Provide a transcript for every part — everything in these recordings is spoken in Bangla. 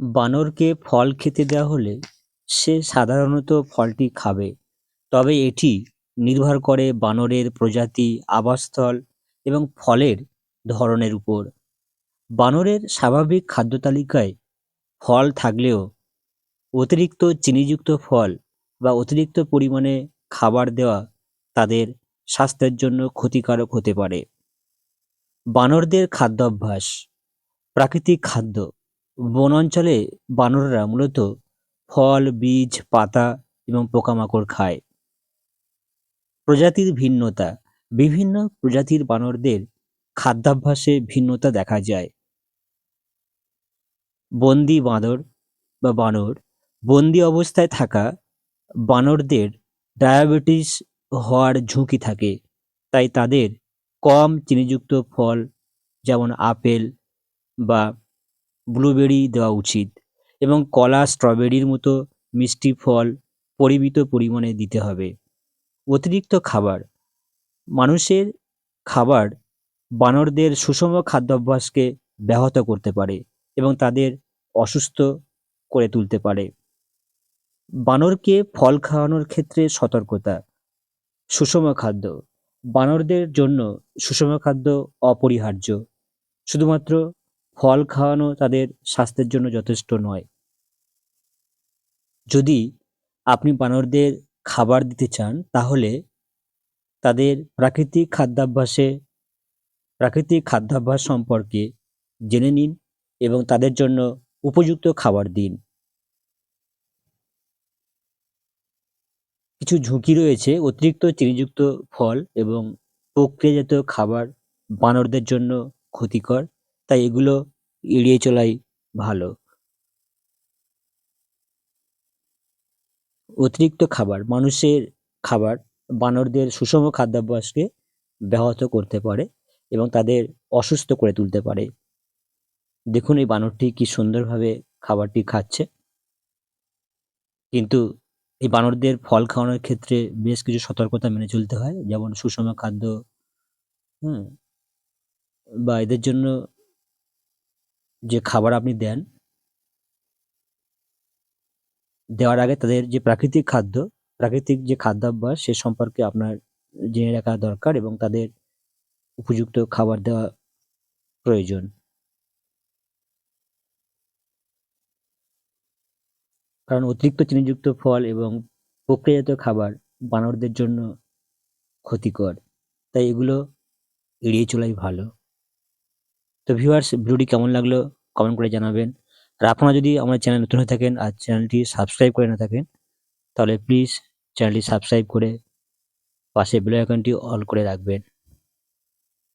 বানরকে ফল খেতে দেওয়া হলে সে সাধারণত ফলটি খাবে। তবে এটি নির্ভর করে বানরের প্রজাতি, আবাসস্থল এবং ফলের ধরনের উপর। বানরের স্বাভাবিক খাদ্য তালিকায় ফল থাকলেও অতিরিক্ত চিনিযুক্ত ফল বা অতিরিক্ত পরিমাণে খাবার দেওয়া তাদের স্বাস্থ্যের জন্য ক্ষতিকারক হতে পারে। বানরদের খাদ্যাভ্যাস, প্রাকৃতিক খাদ্য বন অঞ্চলে বানররা মূলত ফল, বীজ, পাতা এবং পোকামাকড় খায়। প্রজাতির ভিন্নতা। বিভিন্ন প্রজাতির বানরদের খাদ্যাভ্যাসে ভিন্নতা দেখা যায়। বন্দি বাঁদর বা বানর বন্দি অবস্থায় থাকা বানরদের ডায়াবেটিস হওয়ার ঝুঁকি থাকে, তাই তাদের কম চিনিযুক্ত ফল যেমন আপেল বা ব্লুবেরি দেওয়া উচিত এবং কলা স্ট্রবেরির মতো মিষ্টি ফল পরিমিত পরিমাণে দিতে হবে। অতিরিক্ত খাবার। মানুষের খাবার বানরদের সুষম খাদ্যাভ্যাসকে ব্যাহত করতে পারে এবং তাদের অসুস্থ করে তুলতে পারে। বানরকে ফল খাওয়ানোর ক্ষেত্রে সতর্কতা। সুষম খাদ্য। বানরদের জন্য সুষম খাদ্য অপরিহার্য। শুধুমাত্র ফল খাওয়ানো তাদের স্বাস্থ্যের জন্য যথেষ্ট নয়। যদি আপনি বানরদের খাবার দিতে চান, তাহলে তাদের প্রাকৃতিক খাদ্যাভ্যাসে, প্রাকৃতিক খাদ্যাভ্যাস সম্পর্কে জেনে নিন এবং তাদের জন্য উপযুক্ত খাবার দিন। কিছু ঝুঁকি রয়েছে, অতিরিক্ত চিনিযুক্ত ফল এবং প্রক্রিয়াজাত খাবার বানরদের জন্য ক্ষতিকর, তাই এগুলো এড়িয়ে চলাই ভালো। অতিরিক্ত খাবার, মানুষের খাবার, বানরদের সুষম খাদ্যাভ্যাসকে ব্যাহত করতে পারে এবং তাদের অসুস্থ করে তুলতে পারে। দেখুন এই বানরটি কি সুন্দরভাবে খাবারটি খাচ্ছে। কিন্তু এই বানরদের ফল খাওয়ানোর ক্ষেত্রে বেশ কিছু সতর্কতা মেনে চলতে হয়, যেমন সুষম খাদ্য, হুম, বা এদের জন্য যে খাবার আপনি দেন, দেওয়ার আগে তাদের যে প্রাকৃতিক খাদ্য, প্রাকৃতিক যে খাদ্যাভ্যাস সে সম্পর্কে আপনার জেনে রাখা দরকার এবং তাদের উপযুক্ত খাবার দেওয়া প্রয়োজন। কারণ অতিরিক্ত চিনিযুক্ত ফল এবং প্রক্রিয়াজাত খাবার বানরদের জন্য ক্ষতিকর, তাই এগুলো এড়িয়ে চলাই ভালো। তো ভিউয়ার্স ভিডিওটি কেমন লাগল কমেন্ট করে জানাবেন। আর আপনারা যদি আমার চ্যানেল নতুন হয়ে থাকেন আর চ্যানেলটি সাবস্ক্রাইব করে না থাকেন, তাহলে প্লিজ চ্যানেলটি সাবস্ক্রাইব করে পাশে বেল আইকনটি অল করে রাখবেন।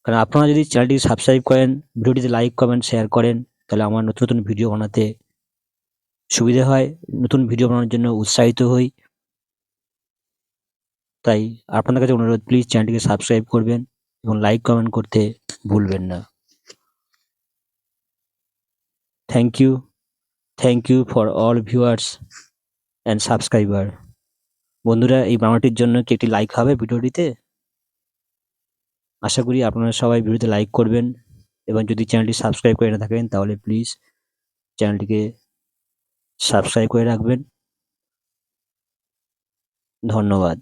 কারণ আপনারা যদি চ্যানেলটি সাবস্ক্রাইব করেন ভিডিওটিতে লাইক কমেন্ট শেয়ার করেন, তাহলে আমার নতুন নতুন ভিডিও বানাতে সুবিধে হয়, নতুন ভিডিও বানানোর জন্য উৎসাহিত হই। তাই আপনাদের কাছে অনুরোধ প্লিজ চ্যানেলটিকে সাবস্ক্রাইব করবেন এবং লাইক কমেন্ট করতে ভুলবেন না। Thank you thank you for all viewers and subscriber বন্ধুরা, এই বানানোটির জন্য কি একটি লাইক হবে ভিডিওটিতে? আশা করি আপনারা সবাই ভিডিওতে লাইক করবেন এবং যদি চ্যানেলটি সাবস্ক্রাইব করে না থাকেন, তাহলে প্লিজ চ্যানেলটিকে সাবস্ক্রাইব করে রাখবেন। ধন্যবাদ।